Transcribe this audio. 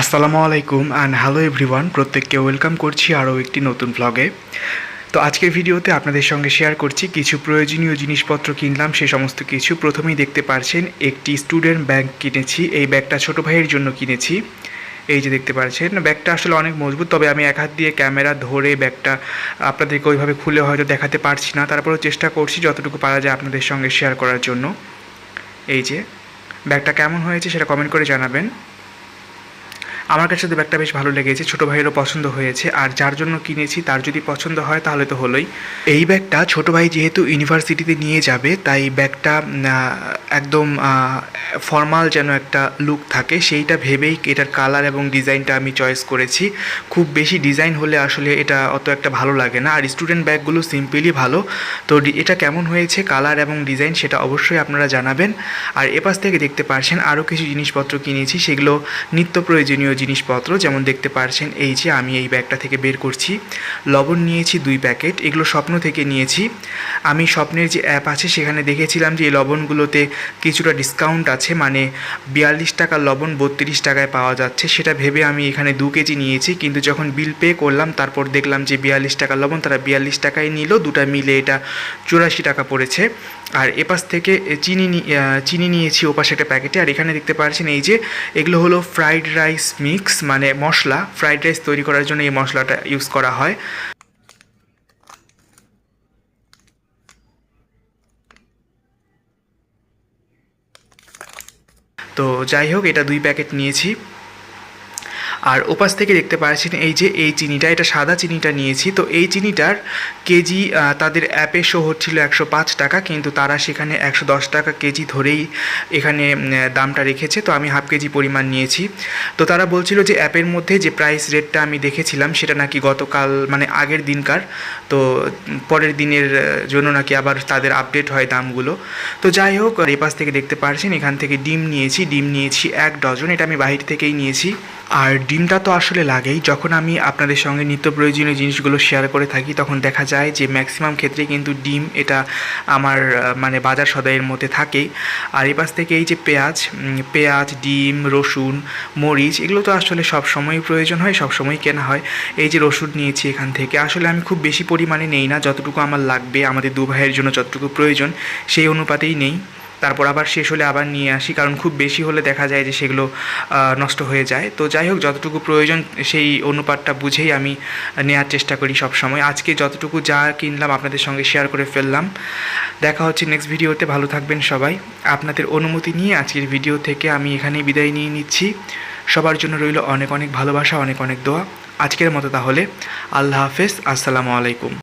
আসসালামু আলাইকুম and hello everyone প্রত্যেককে ওয়েলকাম করছি আরও একটি নতুন ব্লগে তো আজকের ভিডিওতে আপনাদের সঙ্গে শেয়ার করছি কিছু প্রয়োজনীয় জিনিসপত্র কিনলাম, সে সমস্ত কিছু। প্রথমেই দেখতে পারছেন, একটি স্টুডেন্ট ব্যাগ কিনেছি। এই ব্যাগটা ছোট ভাইয়ের জন্য কিনেছি। এই যে দেখতে পাচ্ছেন ব্যাগটা আসলে অনেক মজবুত, তবে আমি এক হাত দিয়ে ক্যামেরা ধরে ব্যাগটা আপনাদেরকে ওইভাবে খুলে হয়তো দেখাতে পারছি না। তারপরেও চেষ্টা করছি যতটুকু পারা যায় আপনাদের সঙ্গে শেয়ার করার জন্য। এই যে ব্যাগটা কেমন হয়েছে সেটা কমেন্ট করে জানাবেন। আমার কাছে তো ব্যাগটা বেশ ভালো লেগেছে, ছোটো ভাইয়েরও পছন্দ হয়েছে, আর যার জন্য কিনেছি, তার যদি পছন্দ হয় তাহলে তো হলোই। এই ব্যাগটা ছোটো ভাই যেহেতু ইউনিভার্সিটিতে নিয়ে যাবে, তাই ব্যাগটা একদম ফর্মাল যেন একটা লুক থাকে, সেইটা ভেবেই এটার কালার এবং ডিজাইনটা আমি চয়েস করেছি। খুব বেশি ডিজাইন হলে আসলে এটা অত একটা ভালো লাগে না, আর স্টুডেন্ট ব্যাগগুলো সিম্পলি ভালো। তো এটা কেমন হয়েছে, কালার এবং ডিজাইন সেটা অবশ্যই আপনারা জানাবেন। আর এপাশ থেকে দেখতে পারছেন, আরও কিছু জিনিসপত্র কিনেছি, সেগুলো নিত্য প্রয়োজনীয় জিনিসপত্র, যেমন দেখতে পারছেন এই যে আমি এই ব্যাগটা থেকে বের করছি। লবণ নিয়েছি দুই প্যাকেট, এগুলো স্বপ্ন থেকে নিয়েছি। আমি স্বপ্নের যে অ্যাপ আছে, সেখানে দেখেছিলাম যে এই লবণগুলোতে কিছুটা ডিসকাউন্ট আছে মানে বিয়াল্লিশ টাকার লবণ বত্রিশ টাকায় পাওয়া যাচ্ছে। সেটা ভেবে আমি এখানে দু কেজি নিয়েছি, কিন্তু যখন বিল পে করলাম, তারপর দেখলাম যে বিয়াল্লিশ টাকার লবণ, তারা বিয়াল্লিশ টাকায় নিল, দুটা মিলে এটা চুরাশি টাকা পড়েছে। আর এপাশ থেকে চিনি চিনি নিয়েছি, ওপাশে একটা প্যাকেটে। আর এখানে দেখতে পাচ্ছেন এই যে, এগুলো হলো ফ্রাইড রাইস মিক্স মানে মশলা, ফ্রাইড রাইস তৈরি করার জন্য এই মশলাটা ইউজ করা হয়। তো যাই হোক, এটা দুই প্যাকেট নিয়েছি। আর ওপাশ থেকে দেখতে পাচ্ছেন এই যে এই চিনিটা, এটা সাদা চিনিটা নিয়েছি। তো এই চিনিটার কেজি তাদের অ্যাপে শো হচ্ছিল একশো পাঁচ টাকা, কিন্তু তারা সেখানে একশো দশ টাকা কেজি ধরেই এখানে দামটা রেখেছে। তো আমি হাফ কেজি পরিমাণ নিয়েছি। তো তারা বলছিল যে অ্যাপের মধ্যে যে প্রাইস রেটটা আমি দেখেছিলাম, সেটা নাকি গতকাল মানে আগের দিনকার, তো পরের দিনের জন্য নাকি আবার তাদের আপডেট হয় দামগুলো। তো যাই হোক এপাশ থেকে দেখতে পারছেন, এখান থেকে ডিম নিয়েছি। ডিম নিয়েছি এক ডজন, এটা আমি বাহির থেকেই নিয়েছি। আর ডিমটা তো আসলে লাগেই। যখন আমি আপনাদের সঙ্গে নিত্য প্রয়োজনীয় জিনিসগুলো শেয়ার করে থাকি, তখন দেখা যায় যে ম্যাক্সিমাম ক্ষেত্রে কিন্তু ডিম এটা আমার মানে বাজার সদাইয়ের মধ্যে থাকেই। আর এই পাশ থেকে এই যে পেঁয়াজ পেঁয়াজ, ডিম, রসুন, মরিচ, এগুলো তো আসলে সব সময় প্রয়োজন হয়, সব সময় কেনা হয়। এই যে রসুন নিয়েছি এখান থেকে, আসলে আমি খুব বেশি পরিমাণে নেই না, যতটুকু আমার লাগবে, আমাদের দু ভাইয়ের জন্য যতটুকু প্রয়োজন, সেই অনুপাতেই নেই। তারপর আবার শেষ হলে আবার নিয়ে আসি, কারণ খুব বেশি হলে দেখা যায় যে সেগুলো নষ্ট হয়ে যায়। তো যাই হোক, যতটুকু প্রয়োজন সেই অনুপাতটা বুঝেই আমি নেওয়ার চেষ্টা করি সব সময় আজকে যতটুকু যা কিনলাম আপনাদের সঙ্গে শেয়ার করে ফেললাম। দেখা হচ্ছে নেক্সট ভিডিওতে ভালো থাকবেন সবাই। আপনাদের অনুমতি নিয়ে আজকের ভিডিও থেকে আমি এখানেই বিদায় নিয়ে নিচ্ছি। সবার জন্য রইল অনেক অনেক ভালোবাসা, অনেক অনেক দোয়া। আজকের মতো তাহলে। আল্লাহ হাফেজ। আসসালামু আলাইকুম।